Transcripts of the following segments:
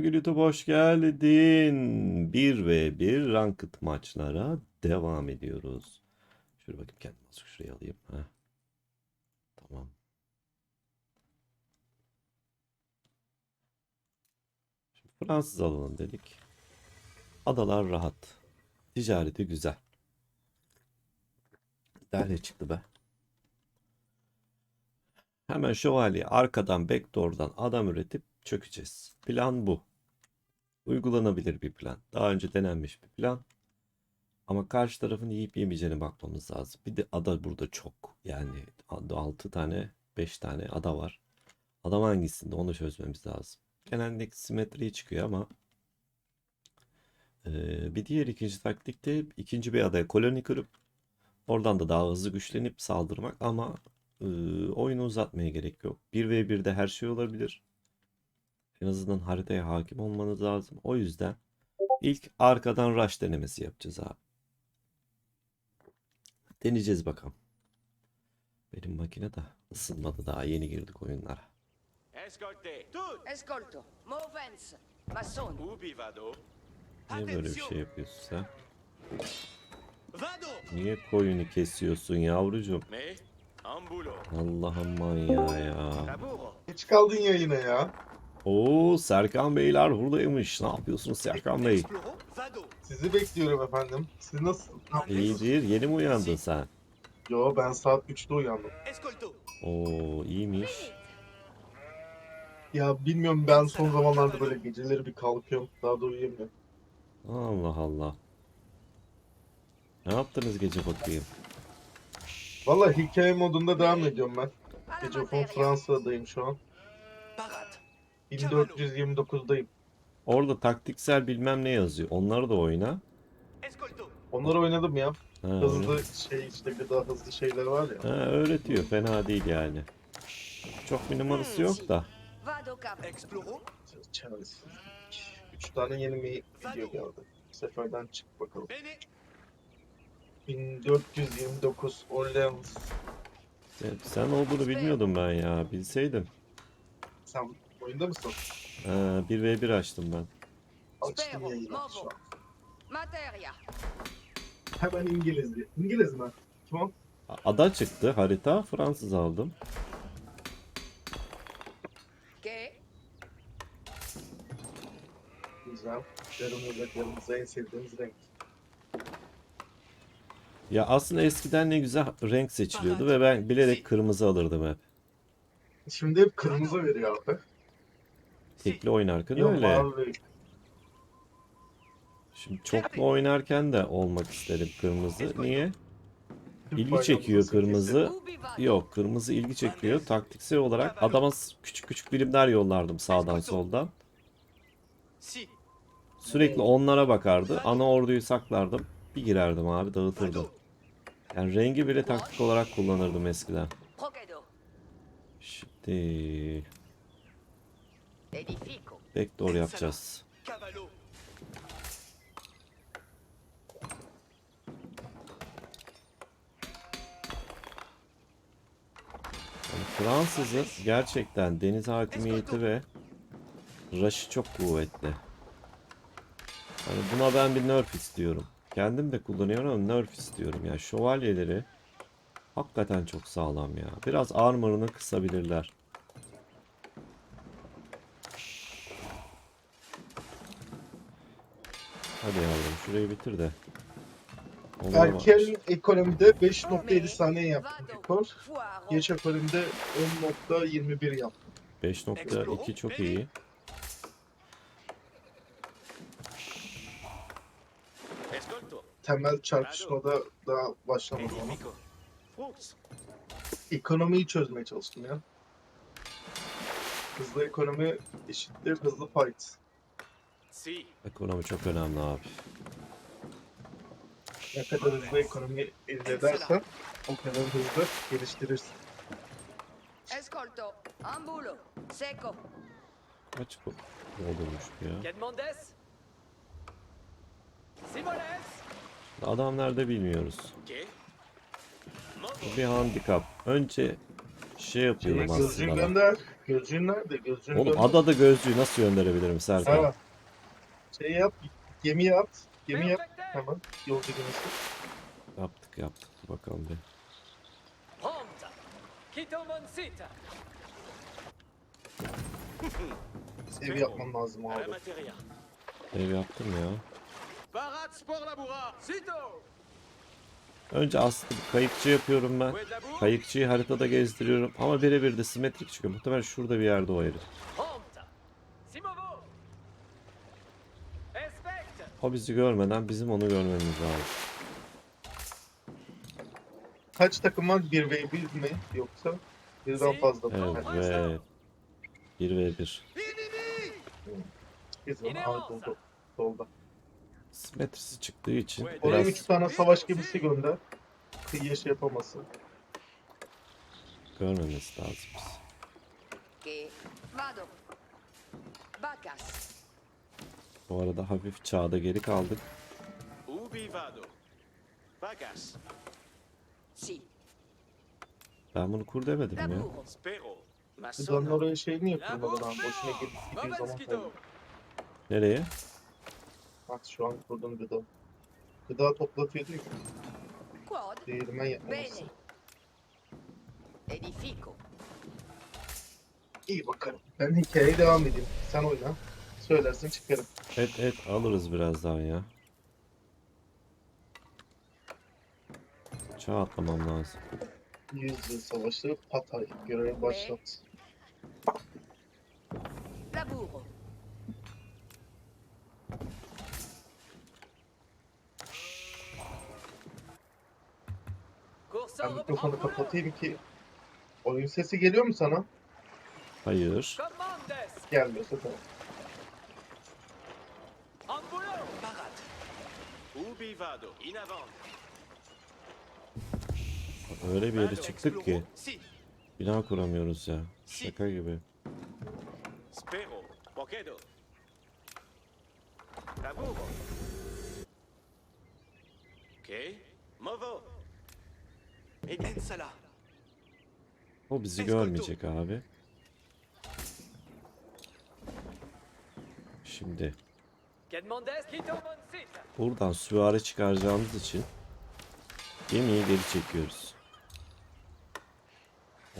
Sevgili YouTube hoş geldin. 1 ve 1 ranked maçlara devam ediyoruz. Şöyle bakayım kendimi azıcık şuraya alayım. Heh. Tamam. Şimdi Fransız alalım dedik. Adalar rahat. Ticareti güzel. Derle çıktı be. Hemen şövalye arkadan backdoor'dan adam üretip çökeceğiz. Plan bu. Uygulanabilir bir plan. Daha önce denenmiş bir plan. Ama karşı tarafın yiyip yemeyeceğine bakmamız lazım. Bir de ada burada çok. Yani 6 tane 5 tane ada var. Adam hangisinde onu çözmemiz lazım. Genellikle simetri çıkıyor ama eee, bir diğer ikinci taktik de ikinci bir adaya koloni kurup oradan da daha hızlı güçlenip saldırmak ama eee, oyunu uzatmaya gerek yok. 1v1'de her şey olabilir. En azından haritaya hakim olmanız lazım. O yüzden ilk arkadan rush denemesi yapacağız abi. Deneyeceğiz bakalım. Benim makine de ısınmadı daha yeni girdik oyunlara. Ascoltez, tutti! Ascolto. Movens. Masson. Ubi vado? Niye böyle bir şey yapıyorsun sen? Vado! Niye koyunu kesiyorsun yavrucuğum? Allah'ım manyağı ya. Geç kaldın yayına ya. Oo Serkan Beyler buradaymış. Ne yapıyorsunuz Serkan Bey? Sizi bekliyorum efendim. Siz nasıl? İyidir. Yeni mi uyandın sen? Yo ben saat 3'te uyandım. Oo iyiymiş. Ya bilmiyorum ben son zamanlarda böyle geceleri bir kalkıyorum. Daha da uyuyamıyorum. Allah Allah. Ne yaptınız gece bakayım? Valla hikaye modunda devam ediyorum ben. Gece. Fransa'dayım şu an. Parade. 1429'dayım. Orada taktiksel bilmem ne yazıyor. Onları da oyna. Onları oynadım ya. Ha, Hızlı şey işte gıda hızlı şeyler var ya. Ha, öğretiyor. Fena değil yani. Çok bir numarası yok da. Çaresiz. 3 tane yeni bir video geldi. Bu seferden çık bakalım. Bene. 1429 Orleans. Sen, sen olduğunu bilmiyordum ben ya. Bilseydim. Sen oyunda mısın? Ha, 1v1 açtım ben. Açtım yayını şu an. Materia. Hemen İngiliz. İngiliz mi? Kim o? Ada çıktı. Harita. Fransız aldım. Che? Güzel. Kırmızı en sevdiğimiz renk. Ya aslında eskiden ne güzel renk seçiliyordu ve ben bilerek kırmızı alırdım hep. Şimdi hep kırmızı veriyor abi. Tekli oynarken Yok öyle. Şimdi çoklu oynarken de olmak istedim kırmızı. Niye? İlgi çekiyor kırmızı. Yok kırmızı ilgi çekiyor. Taktiksel olarak adama küçük küçük birimler yollardım sağdan soldan. Sürekli onlara bakardı. Ana orduyu saklardım. Bir girerdim abi dağıtırdım. Yani rengi bile taktik olarak kullanırdım eskiden. Şimdi. Backdoor yapacağız. Yani Fransız'ın gerçekten deniz hakimiyeti ve rush'ı çok kuvvetli. Hani buna ben bir nerf istiyorum. Kendim de kullanıyorum ama nerf istiyorum. Yani şövalyeleri hakikaten çok sağlam ya. Biraz armor'ını kısabilirler. Hadi yavrum şurayı bitir de. Bak. Erken ekonomide 5.7 saniye yaptım rekor. Geç ekonomide 10.21 yaptım. 5.2 çok iyi. Ascolto. Temel çarpışmada daha başlamadım ama. Ekonomiyi çözmeye çalıştım ya. Hızlı ekonomi eşittir hızlı fight. Ekonomi çok önemli abi. Ne kadar hızlı ekonomi elde edersen o kadar hızlı geliştirirsin. Ascolto. Ambulo. Seco. Kaç bu olurmuş bu ya. Quedmondes Simones Adam nerede bilmiyoruz. Bu bir handikap. Önce Şey yapıyorum Gözcüğü aslında. ben. gönder. Gözcüğün nerede? Gözcüğünü Oğlum gönder. adada gözcüğü nasıl gönderebilirim Serkan? Ha. Şey yap. Gemiye at. Gemi yap. Hemen. Yolcu gemisi. Yaptık yaptık. Bakalım bir. Ev yapman lazım abi. Ev yaptım ya. Önce aslında kayıkçı yapıyorum ben. Kayıkçıyı haritada gezdiriyorum ama birebir de simetrik çıkıyor. Muhtemelen şurada bir yerde o herif. O bizi görmeden bizim onu görmemiz lazım. Kaç takım var? 1v1 mi? Yoksa birden fazla mı? Evet. 1 ve 1. Bir zaman Yine Aa, olsa. doldu. Doldu. Simetrisi çıktığı için Oraya biraz 3 tane savaş gemisi gönder. Kıyıya şey yapamasın. görmemesi lazım. bizi. Che vado. Bacchus. Bu arada hafif çağda geri kaldık. Ubi vado. Pagas. Si. Ben bunu kur demedim ya. Masono. oraya şey niye bourre. Boşuna gidip gidiyor zaman kaybı. Nereye? Bak şu an kurdum gıda. Gıda toplatıyordu ya. Değirmen yapmaması. Edifico. İyi bakalım. Ben hikayeye devam edeyim. Sen oyna. Söylersin çıkarım. Et et alırız birazdan ya. Çağ atlamam lazım. Yüzyıl Savaşı Patay. Görev başlat. Laburo. Course Ben mikrofonu kapatayım ki oyun sesi geliyor mu sana? Hayır. Gelmiyorsa tamam. Ambulo. Parat. Ubi vado. In avant. Öyle bir yere çıktık ki bina kuramıyoruz ya. Şaka gibi. Spero. Procedo. Laburo. Ok. Movo. Ensala. O bizi görmeyecek abi. Şimdi. Buradan süvari çıkaracağımız için gemiyi geri çekiyoruz.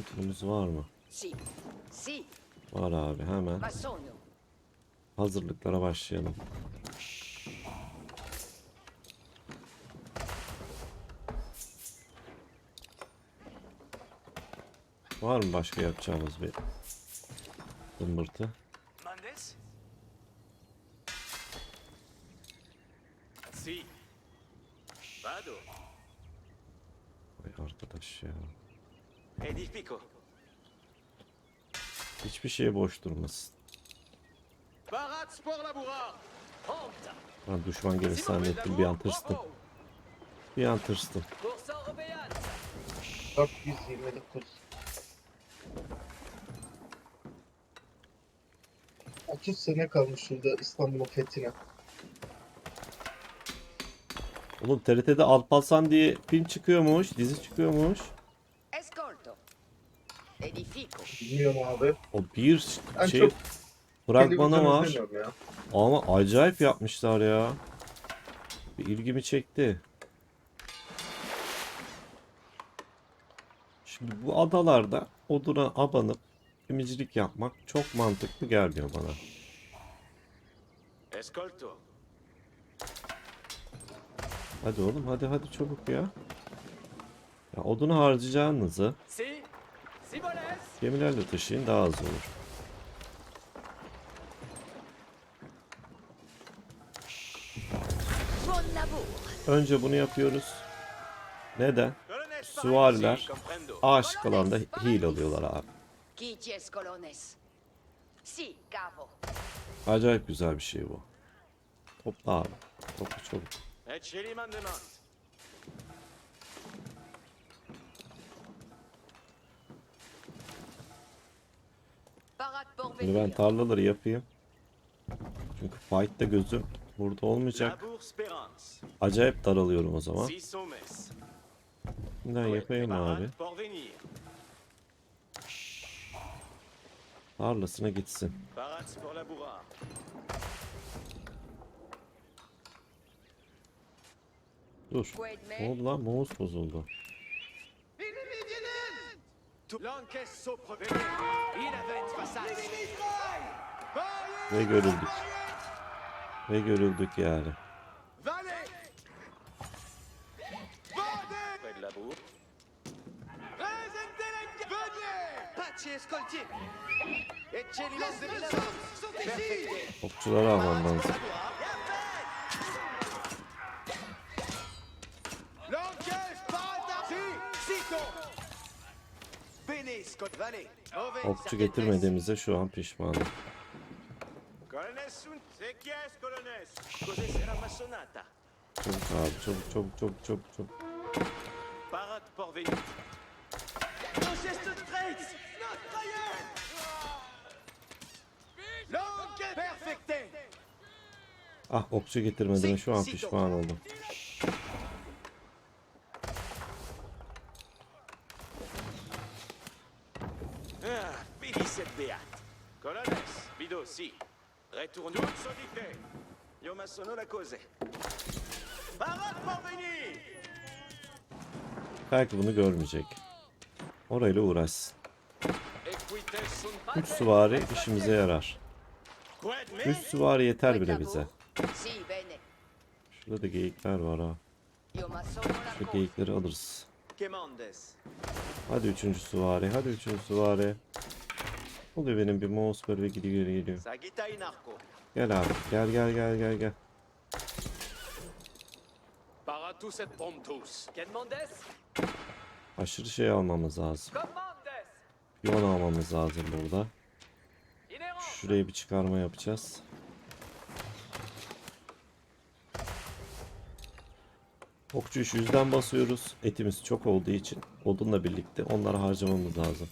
Oturumuz var mı? Var abi hemen hazırlıklara başlayalım. Var mı başka yapacağımız bir zımbırtı? Mandes. Si. Vado. Vay arkadaş ya. Edifico. Hiçbir şeye boş durmasın. Ben düşman gemisi zannettim bir an tırstım. Bir an tırstım. Course Europeana. 429. 30 sene kalmış şurada İstanbul'un fethine. Oğlum TRT'de Alparslan diye film çıkıyormuş, dizi çıkıyormuş. Bilmiyorum abi. O bir Ben şey çok fragmanı var. izlemiyorum ya. Ama acayip yapmışlar ya. Bir ilgimi çekti. Şimdi bu adalarda oduna abanıp gemicilik yapmak çok mantıklı gelmiyor bana. Escolto. Hadi oğlum hadi hadi çabuk ya. Ya odunu harcayacağınızı. Gemilerle taşıyın daha az olur. Önce bunu yapıyoruz. Neden? Comprendo. ağaç kalanda heal alıyorlar abi. Acayip güzel bir şey bu. Topla abi. Topla çabuk. Şimdi ben tarlaları yapayım. Çünkü fight'ta gözüm burada olmayacak. Acayip daralıyorum o zaman. Şimdiden yapayım abi. Tarlasına gitsin. Dur. Ne oldu lan? Mouse bozuldu. Ve görüldük. Ve görüldük yani. Valet Près de Okçu getirmediğimize şu an pişmanım. Çabuk abi çabuk çabuk çabuk çabuk çabuk. Ah okçu getirmediğime şu an pişman oldum. Ah, fini cette béate. Colonnes, Bido, si. Retourne. Toute solité. Io ma sono la cose. Parade porvenir Belki bunu görmeyecek. Orayla uğraşsın. Üç süvari işimize yarar. Üç süvari yeter bile bize. Şurada da geyikler var ha. Şu geyikleri alırız. Hadi üçüncü süvari. Hadi üçüncü süvari. Oluyor benim bir mouse böyle geliyor. Sagita in arco. Gel abi. Gel gel gel gel gel. Aşırı şey almamız lazım. Piyon almamız lazım burada. Şuraya bir çıkarma yapacağız. Okçu iş yüzden basıyoruz. Etimiz çok olduğu için odunla birlikte onları harcamamız lazım.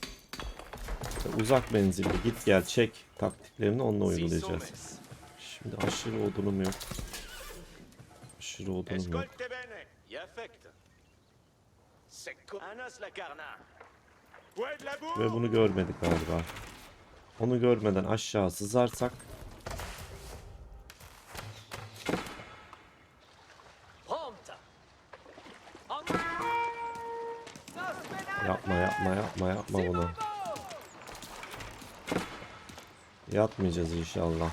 İşte uzak menzilli git gel çek taktiklerini onunla uygulayacağız. Şimdi aşırı odunum yok. Aşırı odunum yok. Ve bunu görmedik galiba. Onu görmeden aşağı sızarsak yapma yapma yapma yapma bunu. Yatmayacağız inşallah. Quito Monsit Equites attendent hoc Equites in avant parate equites quite.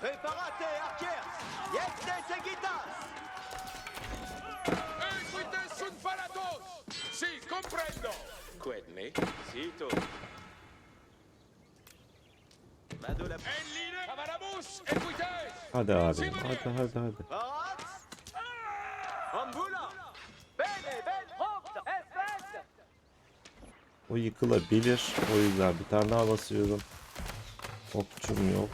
Preparate, archers. Yecte seguitas. Equites comprendo. Me. Sito. Vado la En line cavarabus equites. Hadi abi. Hadi hadi hadi. Espèce O yıkılabilir. O yüzden bir tane daha basıyorum. Okçum yok.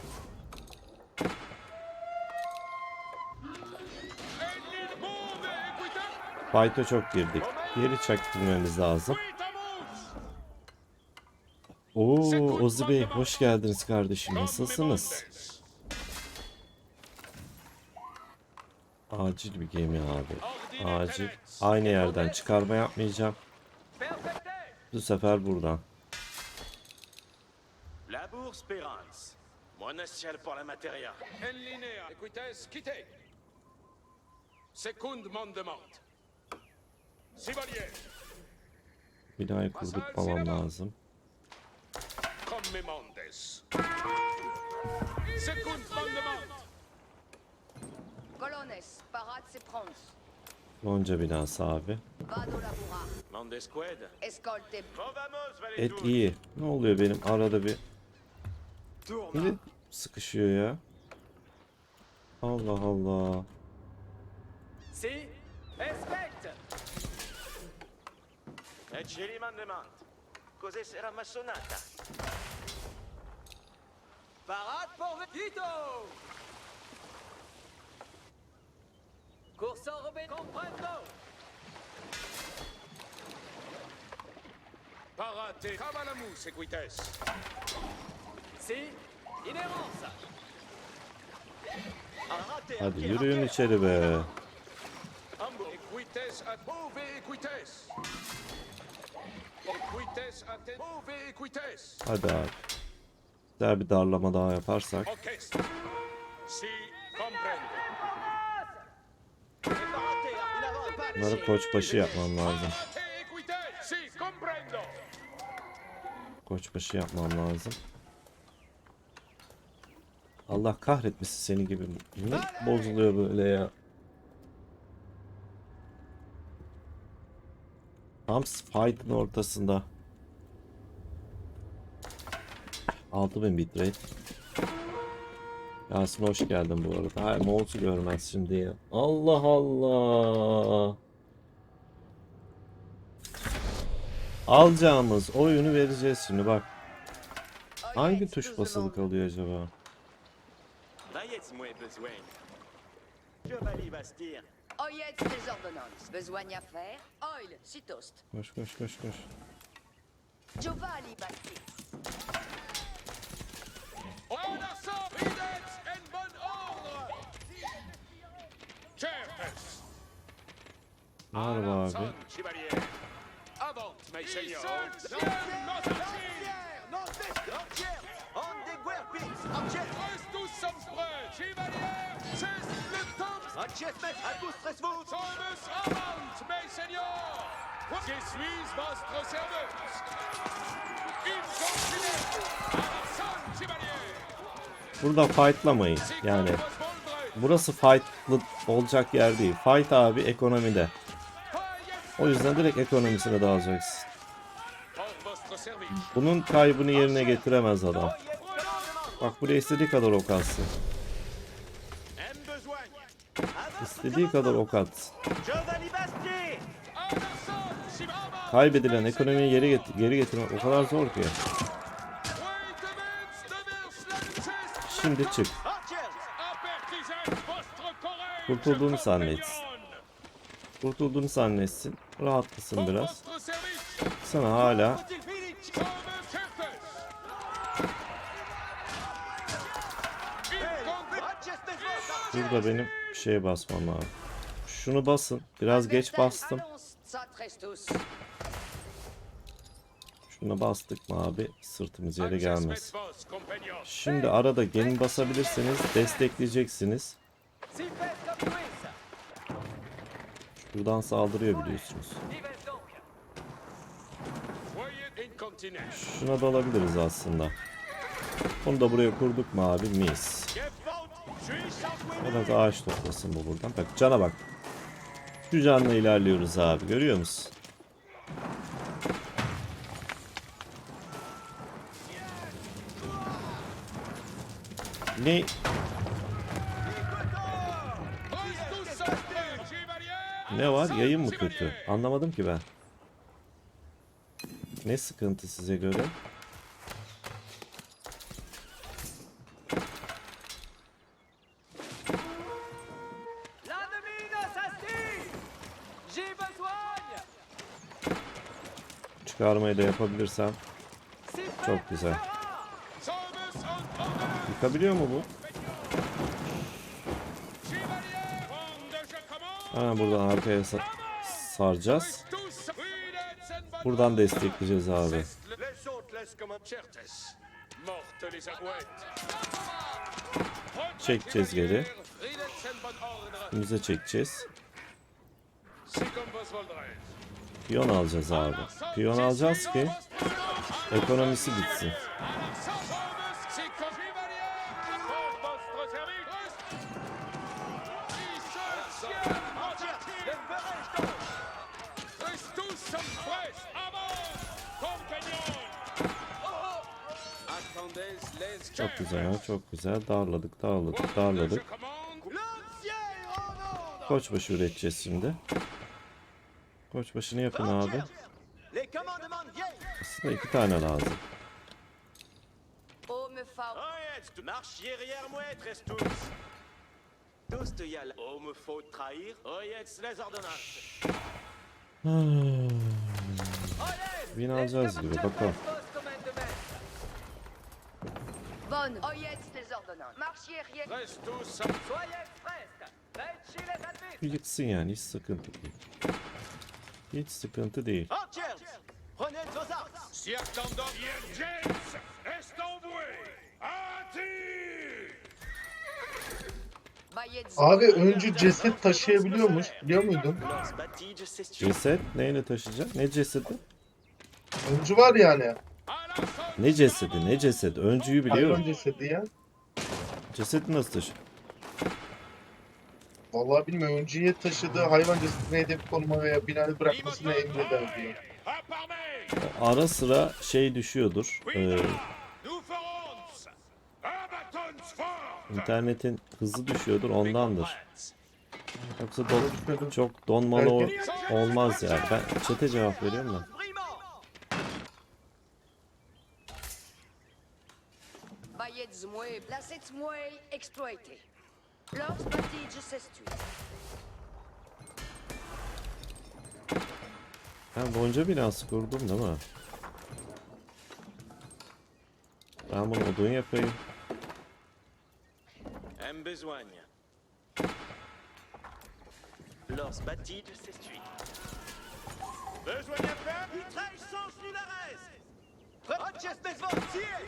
Fight'a çok girdik. Geri çektirmemiz lazım. Oo Ozi Bey hoş geldiniz kardeşim. Nasılsınız? Acil bir gemi abi. Acil. Aynı yerden çıkarma yapmayacağım. Bu sefer buradan. La bourse Perance. Monestiel pour la materia. En linea equites quite. Secund mandement. Binayı kurdurtmamam lazım. commemondes. Secund mandement. Prons. Lonca binası abi. Et iyi. Ne oluyor benim arada bir. Biri sıkışıyor ya. Allah Allah. Si Expecte E ci rimandemanti. Cos'è sarà massonata? Parade pour le Tito! Course enrobée, comprendo! Parate, cavalamu, seguites! Si, inerans! Hadi yürüyün içeri be. Equites ad ove equites. Hadi abi. Güzel bir darlama daha yaparsak. Bunları koçbaşı yapmam lazım. Koçbaşı yapmam lazım. Allah kahretmesin seni gibi. Ne bozuluyor böyle ya. Tam fight'ın ortasında. 6000 bitrate. Yasin hoş geldin bu arada. Hayır Moğol'u görmez şimdi. Allah Allah. Alacağımız oyunu vereceğiz şimdi bak. Hangi tuş basılı kalıyor acaba? Rayez-moi besoin. Chevalier Bastille. Oyez les ordonnances. Besoin à faire. Oil, si toast. Koş koş koş koş. Giovanni Bastille. En assaut, idets en bon ordre. Certes. Var be abi. Son, chevalier. Avant, mes seigneurs. Notre Non, c'est entière. Déguerpit. Entière. tous sommes prêts, chevalier. C'est le temps. Maître. À tous, stressez-vous. Sommes avant, mes seigneurs. Je suis votre serveuse. Incontinent. Son, chevalier. Burada fightlamayın. Yani burası fightlı olacak yer değil. Fight abi ekonomide. O yüzden direkt ekonomisine dalacaksın. Bunun kaybını yerine getiremez adam. Bak buraya istediği kadar ok atsın. İstediği kadar ok atsın. Kaybedilen ekonomiyi geri, get geri getirmek o kadar zor ki. Şimdi çık. Kurtulduğunu zannetsin. Kurtulduğunu zannetsin. Rahatlasın biraz. Sana hala Burada benim şeye basmam lazım. Şunu basın. Biraz geç bastım. Şuna bastık mı abi sırtımız yere gelmez. Şimdi arada gemi basabilirseniz destekleyeceksiniz. Buradan saldırıyor biliyorsunuz. Şuna da alabiliriz aslında. Bunu da buraya kurduk mu abi mis. Sans Biraz ağaç toplasın bu buradan. Bak cana bak. Şu canla ilerliyoruz abi görüyor musun? Ne? Ne var? Yayın mı kötü? Anlamadım ki ben. Ne sıkıntı size göre? Çıkarmayı da yapabilirsem. Çok güzel. Yıkabiliyor mu bu? Hemen buradan arkaya sa- saracağız. Buradan destekleyeceğiz abi. Çekeceğiz geri. Önümüze çekeceğiz. Piyon alacağız abi. Piyon alacağız ki ekonomisi bitsin. Çok güzel, çok güzel. Darladık, darladık, darladık. Koçbaşı üreteceğiz şimdi. Koçbaşını yapın abi. Entière. Les commandements viennent. Aslında iki tane lazım. Oh, me fa. Oyez, marche derrière moi, tres tous. Tous Toast yal. Oh, me faut trahir. Oyez les ordonnances. Oyez Win alacağız gibi bakalım. Bonne. Oyez les ordonnances. Marchiez rien. Reste tous Soyez fresques Faites chez les adeptes Bir Yıksın yani hiç sıkıntı değil. Hiç sıkıntı değil. Abi öncü ceset taşıyabiliyormuş. Biliyor muydun? Ceset neyle taşıyacak? Ne cesedi? Öncü var yani. Ne cesedi? Ne cesedi? Öncüyü Hayvan biliyorum. cesedi ya. Cesedi nasıl taşı? Vallahi bilmiyorum. Öncüye taşıdığı hayvan cesedini hedef konuma veya binada bırakmasını emreder diyor. ara sıra şey düşüyordur. Ee, internetin hızı düşüyordur ondandır. Yoksa don- çok donmalı o- olmaz yani. Ben çete cevap veriyorum da. Bayet zmoué. Placet zmoué. Exploité. Lors Batige s'essuie. Ben bonca binası kurdum değil mi? Ben bunu odun yapayım. Aime besoigne. Lors Batige s'essuie. Besoin à faire. Vitraille sans nulares. Archers des vortiers.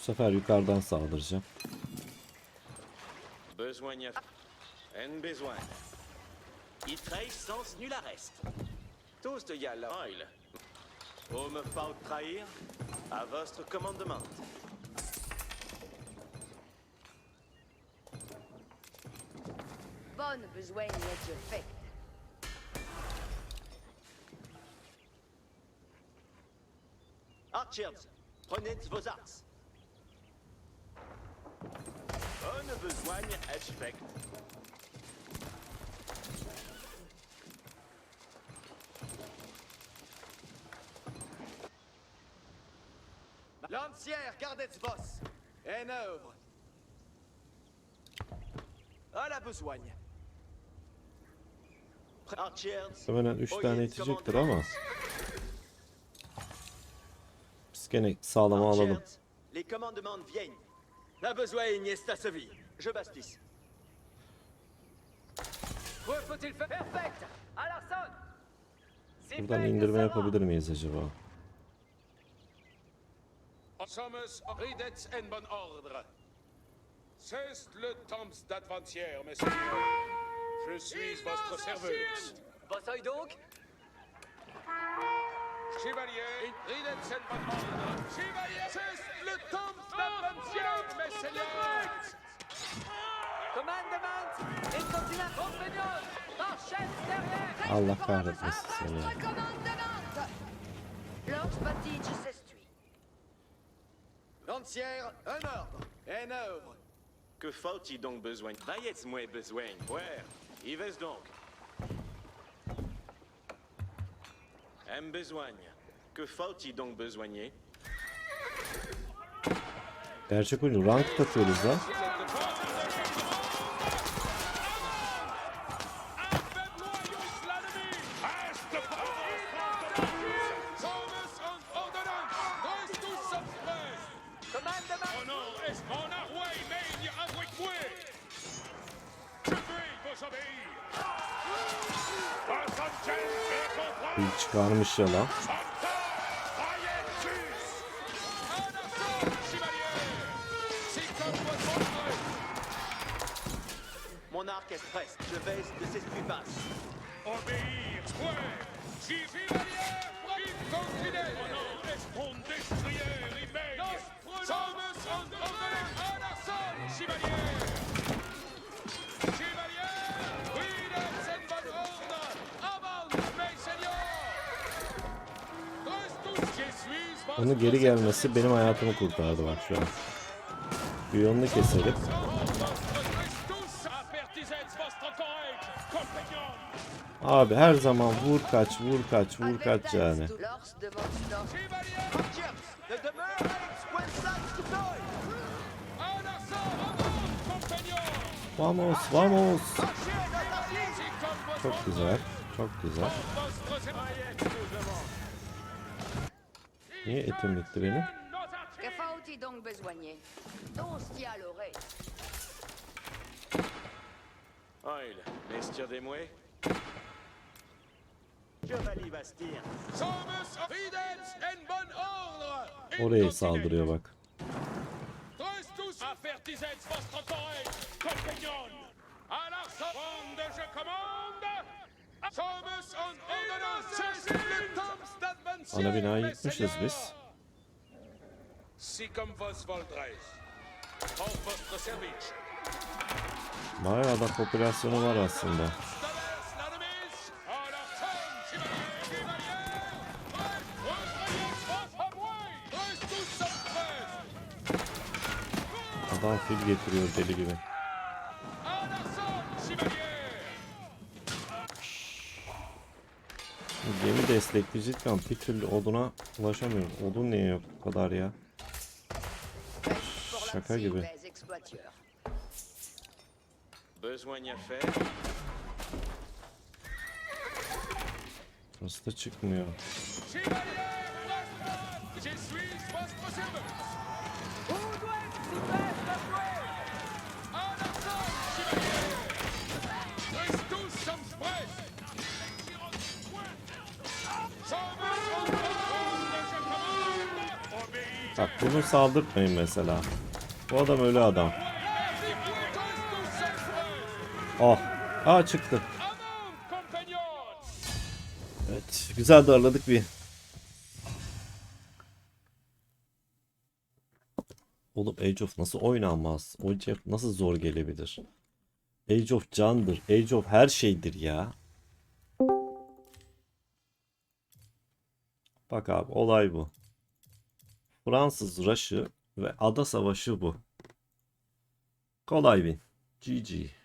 Bu sefer yukarıdan saldıracağım. En besoin. Vitraille sans nulares. Tous de yal oil. Homme faut trahir. À votre commandement. Bonne besoin d'être fait. Archers, prenez vos armes. Bonne besoigne expect. Lancière, gardez vos En œuvre À la besogne Archers, Muhtemelen 3 tane yetecektir ama. Biz gene sağlama alalım. Archers, les commandements viennent. La besogne est à vie Je bastisse. Quoi faut-il faire Perfect À la sonne Si Buradan indirme yapabilir miyiz acaba? Sommes ridets en bon ordre. C'est le temps d'adventière, mes seigneurs. Je suis votre serveuse. Bossoy donc Chevalier, ridets en bon ordre. Chevalier, c'est le temps d'adventière, mes Commandement et quand il continue à Pompignol. Marchez derrière. Allah fasse votre commandement. L'antipathie s'estuit. L'entière, un ordre. Un œuvre. Que faut-il donc besoin? Bayez moi besoin. Where Yves donc? M besoin. Que faut-il donc besoigner? Gerçek oyuncu rank takıyoruz lan. Çıkarmış ya lan. Gelmesi benim hayatımı kurtardı bak şu an. Biyonunu keselim. Abi her zaman vur kaç vur kaç vur kaç yani. Vamos vamos. Çok güzel. Çok güzel. Niye etim bitti benim? Oil, Nestia des Mouets Oraya saldırıyor bak. Tous tous avertissez votre courage, compagnons À l'arsenal de je commande. Sommes en ordonnance Le temps Ana binayı yıkmışız biz. Bayağı da popülasyonu var aslında. Adam fil getiriyor deli gibi. À l'arsenal, chevalier Bu Gemi destekli cidden bir türlü oduna ulaşamıyorum. Odun niye yok bu kadar ya? Şaka gibi. Burası da çıkmıyor. Bak bunu saldırtmayın mesela. Bu adam ölü adam. Oh. Aa çıktı. Avant, compagnons Evet. Güzel darladık bir. Oğlum Age of nasıl oynanmaz? Age of nasıl zor gelebilir? Age of candır. Age of her şeydir ya. Bak abi olay bu. Fransız Rush'ı ve ada savaşı bu. Kolay win. GG.